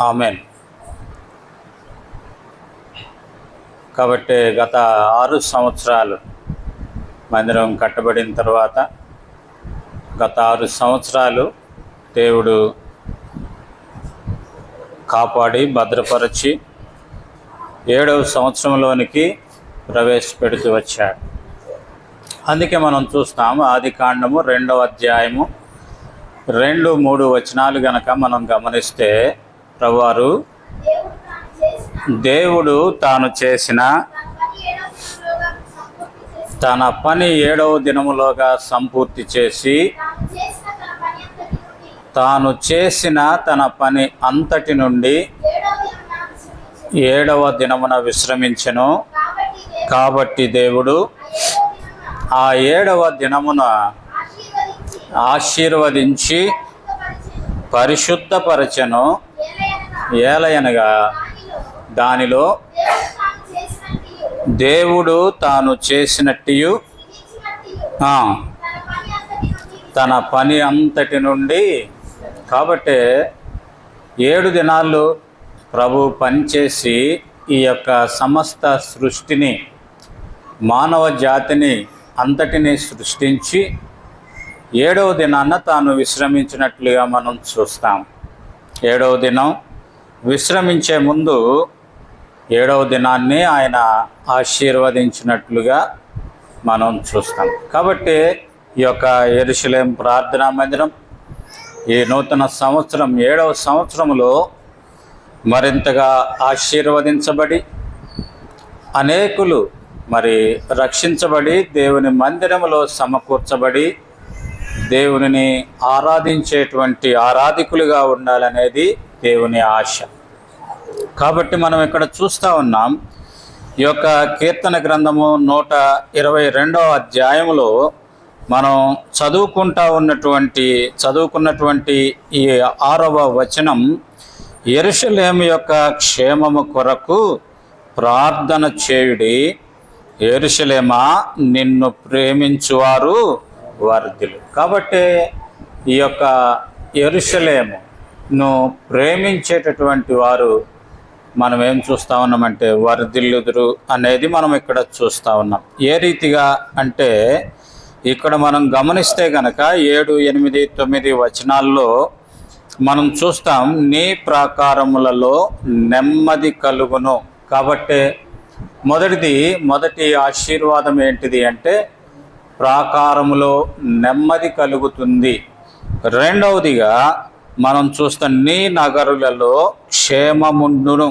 Amen. కాబట్టి గత ఆరు సంవత్సరాలు మందిరం కట్టబడిన తర్వాత గత ఆరు సంవత్సరాలు దేవుడు కాపాడి భద్రపరిచి ఏడవ సంవత్సరంలోనికి ప్రవేశపెడుతూ వచ్చాడు. అందుకే మనం చూస్తాము ఆది కాండము రెండవ అధ్యాయము రెండు మూడు వచనాలు గనక మనం గమనిస్తే ప్రభువారు దేవుడు తాను చేసిన తన పని ఏడవ దినములోగా సంపూర్తి చేసి తాను చేసిన తన పని అంతటి నుండి ఏడవ దినమున విశ్రమించెను. కాబట్టి దేవుడు ఆ ఏడవ దినమున ఆశీర్వదించి పరిశుద్ధపరచను. ఏలయనగా దానిలో దేవుడు తాను చేసినట్టు తన పని అంతటి నుండి కాబట్టి ఏడు దినాలు ప్రభు పనిచేసి ఈ యొక్క సమస్త సృష్టిని మానవ జాతిని అంతటిని సృష్టించి ఏడవ దినాన తాను విశ్రమించినట్లుగా మనం చూస్తాం. ఏడవ దినం విశ్రమించే ముందు ఏడవ దినాన్ని ఆయన ఆశీర్వదించినట్లుగా మనం చూస్తాం. కాబట్టి ఈ యొక్క ఎరుశలేం ప్రార్థనా మందిరం ఈ నూతన సంవత్సరం ఏడవ సంవత్సరంలో మరింతగా ఆశీర్వదించబడి అనేకులు మరి రక్షించబడి దేవుని మందిరములో సమకూర్చబడి దేవునిని ఆరాధించేటువంటి ఆరాధికులుగా ఉండాలనేది దేవుని ఆశ. కాబట్టి మనం ఇక్కడ చూస్తూ ఉన్నాం ఈ యొక్క కీర్తన గ్రంథము నూట ఇరవై రెండవ అధ్యాయంలో మనం చదువుకుంటా ఉన్నటువంటి చదువుకున్నటువంటి ఈ ఆరవ వచనం ఎరుషలేము యొక్క క్షేమము కొరకు ప్రార్థన చేయుడి. ఎరుషలేమా నిన్ను ప్రేమించువారు వర్ధిలు. కాబట్టి ఈ యొక్క ఎరుషలేమును ప్రేమించేటటువంటి వారు మనం ఏం చూస్తూ ఉన్నామంటే వరదిల్లుదురు అనేది మనం ఇక్కడ చూస్తూ ఉన్నాం. ఏ రీతిగా అంటే ఇక్కడ మనం గమనిస్తే గనక ఏడు ఎనిమిది తొమ్మిది వచనాల్లో మనం చూస్తాం నీ ప్రాకారములలో నెమ్మది కలుగును. కాబట్టి మొదటిది మొదటి ఆశీర్వాదం ఏంటిది అంటే ప్రాకారములో నెమ్మది కలుగుతుంది. రెండవదిగా మనం చూస్తాం నీ నగరులలో క్షేమముండును.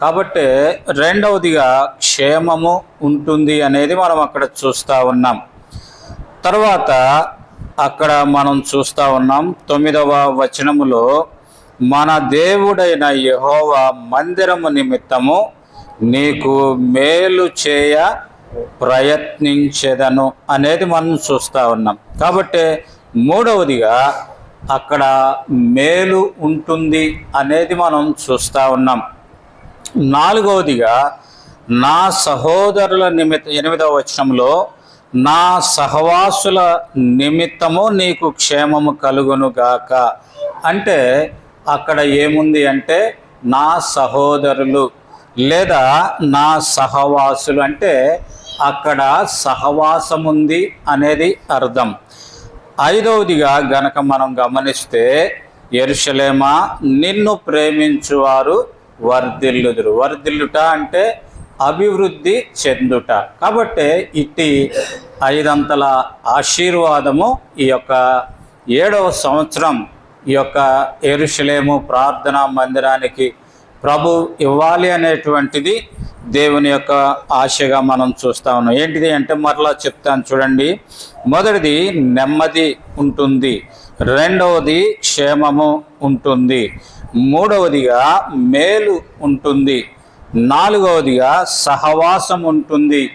కాబట్టి రెండవదిగా క్షేమము ఉంటుంది అనేది మనం అక్కడ చూస్తూ ఉన్నాం. తర్వాత అక్కడ మనం చూస్తూ ఉన్నాం తొమ్మిదవ వచనములో మన దేవుడైన యహోవ మందిరము నిమిత్తము నీకు మేలు చేయ ప్రయత్నించేదను అనేది మనం చూస్తూ ఉన్నాం. కాబట్టి మూడవదిగా అక్కడ మేలు ఉంటుంది అనేది మనం చూస్తూ ఉన్నాం. నాలుగవదిగా నా సహోదరుల నిమిత్త ఎనిమిదవ వచనంలో నా సహవాసుల నిమిత్తము నీకు క్షేమము కలుగునుగాక అంటే అక్కడ ఏముంది అంటే నా సహోదరులు. లేదా నా సహవాసులు అంటే అక్కడ సహవాసం ఉంది అనేది అర్థం. ఐదవదిగా గనక మనం గమనిస్తే ఎరుషలేమా నిన్ను ప్రేమించువారు వర్ధిల్లుదురు. వర్ధిల్లుట అంటే అభివృద్ధి చెందుట. కాబట్టి ఇట్టి ఐదంతల ఆశీర్వాదము ఈ యొక్క ఏడవ సంవత్సరం ఈ యొక్క ఎరుషలేము ప్రార్థనా మందిరానికి ప్రభు ఇవ్వాలి అనేటువంటిది దేవుని యొక్క ఆశగా మనం చూస్తా ఉన్నాం. ఏంటిది అంటే మరలా చెప్తాను చూడండి. మొదటిది నెమ్మది ఉంటుంది. రెండవది క్షేమము ఉంటుంది. మూడవదిగా మేలు ఉంటుంది. నాలుగవదిగా సహవాసం ఉంటుంది.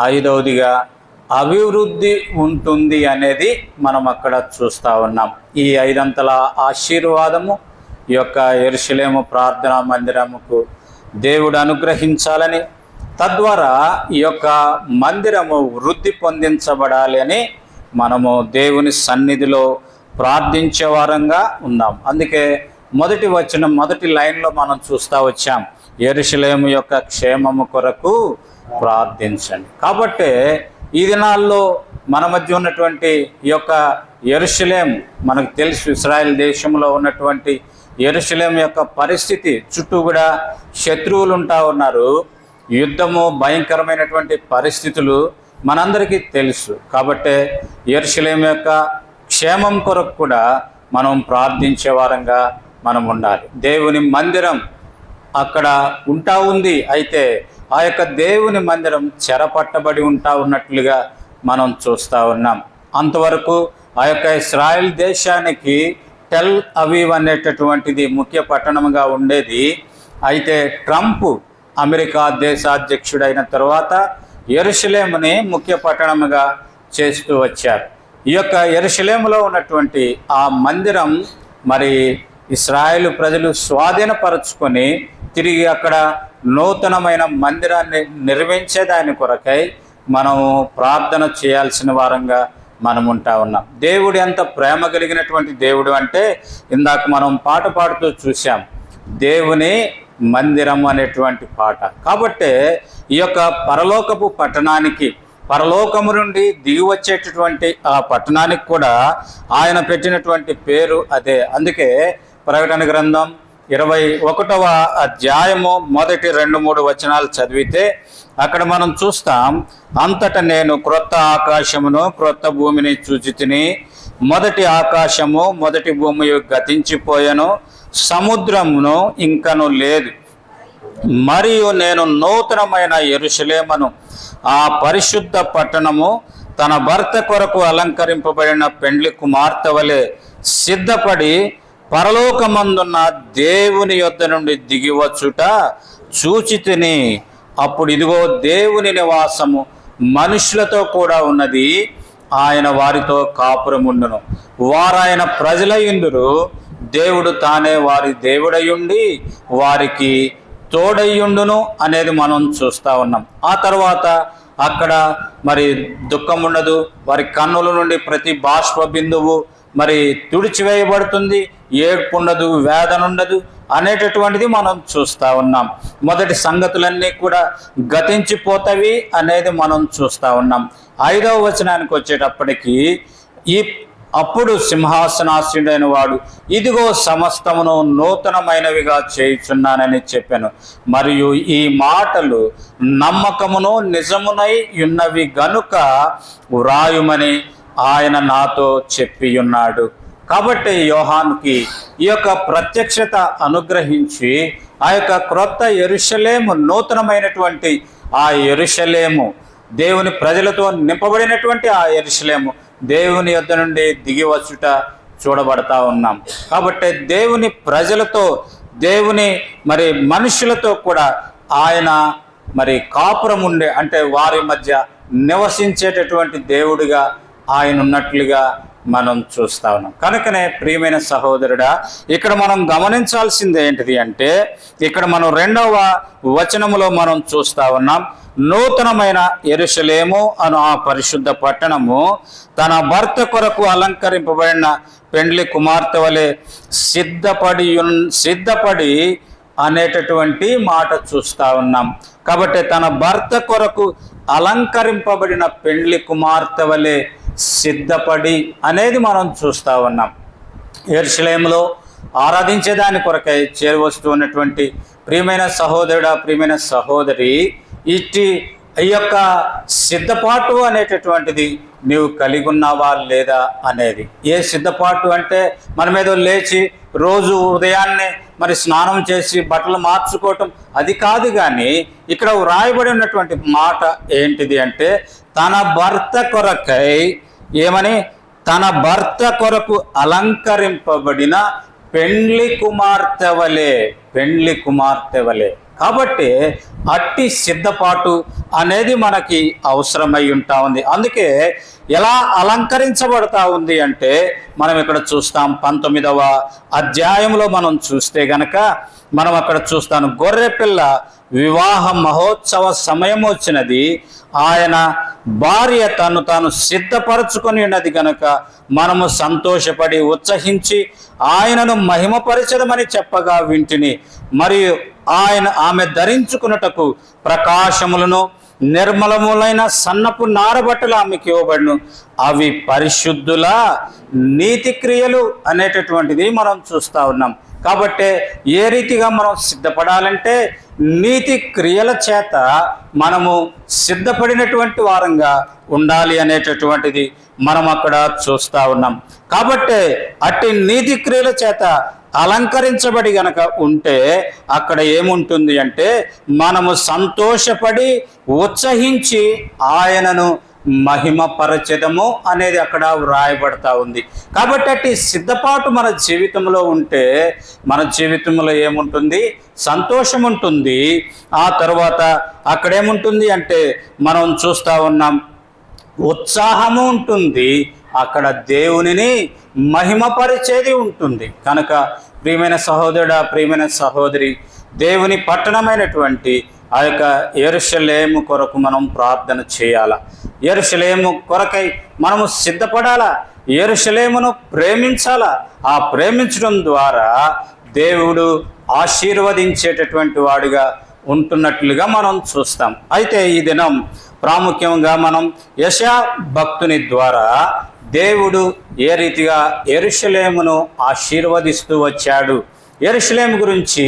ఐదవదిగా అభివృద్ధి ఉంటుంది అనేది మనం అక్కడ చూస్తూ ఉన్నాం. ఈ ఐదంతల ఆశీర్వాదము ఈ యొక్క ఎరుషలేము ప్రార్థనా మందిరముకు దేవుడు అనుగ్రహించాలని తద్వారా ఈ యొక్క మందిరము వృద్ధి పొందించబడాలి అని మనము దేవుని సన్నిధిలో ప్రార్థించే వారంగా ఉన్నాం. అందుకే మొదటి వచ్చిన మొదటి లైన్లో మనం చూస్తా వచ్చాం. ఎరుషలేము యొక్క క్షేమము కొరకు ప్రార్థించండి. కాబట్టి ఈ దినాల్లో మన మధ్య ఉన్నటువంటి ఈ యొక్క ఎరుషలేం మనకు తెలుసు ఇస్రాయల్ దేశంలో ఉన్నటువంటి ఎరుశలేం యొక్క పరిస్థితి చుట్టూ కూడా శత్రువులు ఉంటా ఉన్నారు. యుద్ధము భయంకరమైనటువంటి పరిస్థితులు మనందరికీ తెలుసు. కాబట్టి ఎరుశలేం యొక్క క్షేమం కొరకు కూడా మనం ప్రార్థించే వారంగా మనం ఉండాలి. దేవుని మందిరం అక్కడ ఉంటా ఉంది. అయితే ఆ యొక్క దేవుని మందిరం చెరపట్టబడి ఉంటా ఉన్నట్లుగా మనం చూస్తూ ఉన్నాం. అంతవరకు ఆ యొక్క ఇస్రాయల్ దేశానికి టెల్ అవీవ్ అనేటటువంటిది ముఖ్య పట్టణంగా ఉండేది. అయితే ట్రంప్ అమెరికా దేశాధ్యక్షుడైన తర్వాత ఎరుషలేముని ముఖ్య పట్టణముగా చేస్తూ వచ్చారు. ఈ యొక్క ఎరుషలేములో ఉన్నటువంటి ఆ మందిరం మరి ఇస్రాయేల్ ప్రజలు స్వాధీనపరచుకొని తిరిగి అక్కడ నూతనమైన మందిరాన్ని నిర్మించేదాని కొరకై మనము ప్రార్థన చేయాల్సిన వారంగా మనం ఉంటా ఉన్నాం. దేవుడు ఎంత ప్రేమ కలిగినటువంటి దేవుడు అంటే ఇందాక మనం పాట పాడుతూ చూసాం దేవుని మందిరం అనేటువంటి పాట. కాబట్టి ఈ యొక్క పరలోకపు పట్టణానికి పరలోకము నుండి దిగి వచ్చేటటువంటి ఆ పట్టణానికి కూడా ఆయన పెట్టినటువంటి పేరు అదే. అందుకే ప్రకటన గ్రంథం ఇరవై ఒకటవ అధ్యాయము మొదటి రెండు మూడు వచనాలు చదివితే అక్కడ మనం చూస్తాం అంతట నేను క్రొత్త ఆకాశమును క్రొత్త భూమిని చూచి తిని మొదటి ఆకాశము మొదటి భూమి గతించిపోయాను సముద్రమును ఇంకను లేదు. మరియు నేను నూతనమైన ఎరుషలేమను ఆ పరిశుద్ధ పట్టణము తన భర్త కొరకు అలంకరింపబడిన పెండ్లి కుమార్తె వలె సిద్ధపడి పరలోకమందున్న దేవుని యొద్ద నుండి దిగివచ్చుట చూచి తిని అప్పుడు ఇదిగో దేవుని నివాసము మనుషులతో కూడా ఉన్నది. ఆయన వారితో కాపురముండును. వారాయన ప్రజలయుందురు. దేవుడు తానే వారి దేవుడయుండి వారికి తోడయ్యుండును అనేది మనం చూస్తా ఉన్నాం. ఆ తర్వాత అక్కడ మరి దుఃఖం ఉండదు వారి కన్నుల నుండి ప్రతి బాష్ప బిందువు మరి తుడిచివేయబడుతుంది. ఏడ్పు వేదనుండదు అనేటటువంటిది మనం చూస్తూ ఉన్నాం. మొదటి సంగతులన్నీ కూడా గతించిపోతవి అనేది మనం చూస్తూ ఉన్నాం. ఐదవ వచనానికి వచ్చేటప్పటికి ఈ అప్పుడు సింహాసనాసీనుడైన వాడు ఇదిగో సమస్తమును నూతనమైనవిగా చేయుచున్నానని చెప్పాను. మరియు ఈ మాటలు నమ్మకమును నిజమునై ఉన్నవి గనుక వ్రాయుమని ఆయన నాతో చెప్పి ఉన్నాడు కాబట్టి యోహాన్కి ఈ యొక్క ప్రత్యక్షత అనుగ్రహించి ఆ యొక్క క్రొత్త ఎరుషలేము నూతనమైనటువంటి ఆ ఎరుషలేము దేవుని ప్రజలతో నింపబడినటువంటి ఆ ఎరుషలేము దేవుని యొద్ద నుండి దిగి వచ్చుట చూడబడతా ఉన్నాం. కాబట్టి దేవుని ప్రజలతో దేవుని మరి మనుషులతో కూడా ఆయన మరి కాపురం ఉండే అంటే వారి మధ్య నివసించేటటువంటి దేవుడిగా ఆయన ఉన్నట్లుగా మనం చూస్తా ఉన్నాం. కనుకనే ప్రియమైన సహోదరుడా ఇక్కడ మనం గమనించాల్సింది ఏంటిది అంటే ఇక్కడ మనం రెండవ వచనములో మనం చూస్తా ఉన్నాం నూతనమైన ఎరుషలేము అను ఆ పరిశుద్ధ పట్టణము తన భర్త కొరకు అలంకరింపబడిన పెండ్లి కుమార్తె వలె సిద్ధపడి సిద్ధపడి అనేటటువంటి మాట చూస్తా ఉన్నాం. కాబట్టి తన భర్త కొరకు అలంకరింపబడిన పెండ్లి కుమార్తె వలె సిద్ధపడి అనేది మనం చూస్తా ఉన్నాం. ఏర్శలేములో ఆరాధించే దాని కొరకై చేరువస్తూ ఉన్నటువంటి ప్రియమైన సహోదరుడు ప్రియమైన సహోదరి ఇట్టి ఈ యొక్క సిద్ధపాటు అనేటటువంటిది నీవు కలిగి ఉన్నావా లేదా అనేది. ఏ సిద్ధపాటు అంటే మనమేదో లేచి రోజు ఉదయాన్నే మరి స్నానం చేసి బట్టలు మార్చుకోవటం అది కాదు కానీ ఇక్కడ వ్రాయబడి ఉన్నటువంటి మాట ఏంటిది అంటే తన భర్త కొరకై ఏమని? తన భర్త కొరకు అలంకరింపబడిన పెండ్లి కుమార్తె వలె పెండ్లి కుమార్తె వలె. కాబట్టి అట్టి సిద్ధపాటు అనేది మనకి అవసరమై ఉంటా ఉంది. అందుకే ఎలా అలంకరించబడతా ఉంది అంటే మనం ఇక్కడ చూస్తాం పంతొమ్మిదవ అధ్యాయంలో మనం చూస్తే గనక మనం అక్కడ చూస్తాను గొర్రెపిల్ల వివాహ మహోత్సవ సమయం వచ్చినది. ఆయన భార్య తను తాను సిద్ధపరచుకొని ఉన్నది గనక మనము సంతోషపడి ఉత్సహించి ఆయనను మహిమపరచడమని చెప్పగా వింటిని. మరియు ఆయన ఆమె ధరించుకున్నటకు ప్రకాశములను నిర్మలములైన సన్నపు నారబట్టలు ఆమెకి ఇవ్వబడును. అవి పరిశుద్ధుల నీతి క్రియలు అనేటటువంటిది మనం చూస్తా ఉన్నాం. కాబట్టి ఏ రీతిగా మనం సిద్ధపడాలంటే నీతి క్రియల చేత మనము సిద్ధపడినటువంటి వారంగా ఉండాలి అనేటటువంటిది మనం అక్కడ చూస్తూ ఉన్నాం. కాబట్టి అట్టి నీతి క్రియల చేత అలంకరించబడి గనక ఉంటే అక్కడ ఏముంటుంది అంటే మనము సంతోషపడి ఉత్సహించి ఆయనను మహిమపరచడము అనేది అక్కడ వ్రాయబడతా ఉంది. కాబట్టి అట్టి సిద్ధపాటు మన జీవితంలో ఉంటే మన జీవితంలో ఏముంటుంది? సంతోషం ఉంటుంది. ఆ తర్వాత అక్కడ ఏముంటుంది అంటే మనం చూస్తా ఉన్నాం ఉత్సాహము ఉంటుంది. అక్కడ దేవునిని మహిమపరిచేది ఉంటుంది. కనుక ప్రియమైన సహోదరుడ ప్రియమైన సహోదరి దేవుని పట్టణమైనటువంటి ఆ యొక్క ఎరుషలేము కొరకు మనం ప్రార్థన చేయాలా. ఎరుషలేము కొరకై మనము సిద్ధపడాలా. ఎరుషలేమును ప్రేమించాలా. ఆ ప్రేమించడం ద్వారా దేవుడు ఆశీర్వదించేటటువంటి వాడుగా ఉంటున్నట్లుగా మనం చూస్తాం. అయితే ఈ దినం ప్రాముఖ్యంగా మనం యశా భక్తుని ద్వారా దేవుడు ఏ రీతిగా ఎరుషలేమును ఆశీర్వదిస్తూ వచ్చాడు. ఎరుషలేము గురించి